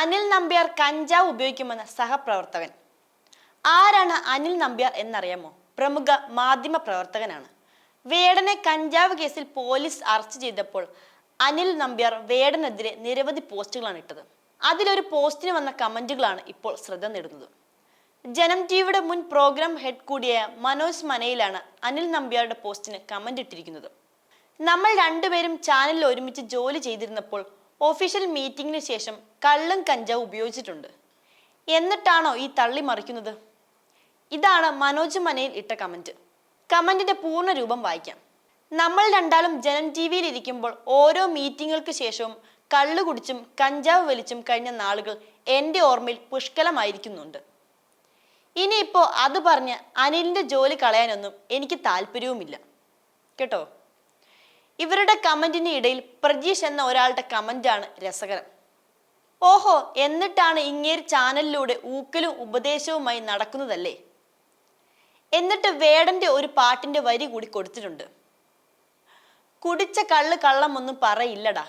അനിൽ നമ്പ്യാർ കഞ്ചാവ് ഉപയോഗിക്കുമെന്ന സഹപ്രവർത്തകൻ. ആരാണ് അനിൽ നമ്പ്യാർ എന്നറിയാമോ? പ്രമുഖ മാധ്യമ പ്രവർത്തകനാണ്. വേടനെ കഞ്ചാവ് കേസിൽ പോലീസ് അറസ്റ്റ് ചെയ്തപ്പോൾ അനിൽ നമ്പ്യാർ വേടനെതിരെ നിരവധി പോസ്റ്റുകളാണ് ഇട്ടത്. അതിലൊരു പോസ്റ്റിന് വന്ന കമന്റുകളാണ് ഇപ്പോൾ ശ്രദ്ധ നേടുന്നത്. ജനം ടിവിയുടെ മുൻ പ്രോഗ്രാം ഹെഡ് കൂടിയായ മനോജ് മനയിലാണ് അനിൽ നമ്പ്യാരുടെ പോസ്റ്റിന് കമന്റ് ഇട്ടിരിക്കുന്നത്. നമ്മൾ രണ്ടുപേരും ചാനലിൽ ഒരുമിച്ച് ജോലി ചെയ്തിരുന്നപ്പോൾ ഒഫീഷ്യൽ മീറ്റിംഗിന് ശേഷം കള്ളും കഞ്ചാവും ഉപയോഗിച്ചിട്ടുണ്ട്. എന്നിട്ടാണോ ഈ തള്ളി മറിക്കുന്നത്? ഇതാണ് മനോജ് മനയിൽ ഇട്ട കമന്റ് കമന്റിന്റെ പൂർണ രൂപം വായിക്കാം. നമ്മൾ രണ്ടാളും ജനം ടി വിയിൽ ഇരിക്കുമ്പോൾ ഓരോ മീറ്റിങ്ങുകൾക്ക് ശേഷവും കള്ളു കുടിച്ചും കഞ്ചാവ് വലിച്ചും കഴിഞ്ഞ നാളുകൾ എന്റെ ഓർമ്മയിൽ പുഷ്കലമായിരിക്കുന്നുണ്ട്. ഇനിയിപ്പോൾ അത് പറഞ്ഞ് അനിലിന്റെ ജോലി കളയാനൊന്നും എനിക്ക് താല്പര്യവുമില്ല. കേട്ടോ? ഇവരുടെ കമന്റിന് ഇടയിൽ പ്രജീഷ് എന്ന ഒരാളുടെ കമന്റാണ് രസകരം. ഓഹോ എന്നിട്ടാണ് ഇങ്ങേര് ചാനലിലൂടെ ഊക്കലും ഉപദേശവുമായി നടക്കുന്നതല്ലേ? എന്നിട്ട് വേടന്റെ ഒരു പാട്ടിന്റെ വരി കൂടി കൊടുത്തിട്ടുണ്ട്. കുടിച്ച കള്ള് കള്ളമൊന്നും പറയില്ലടാ.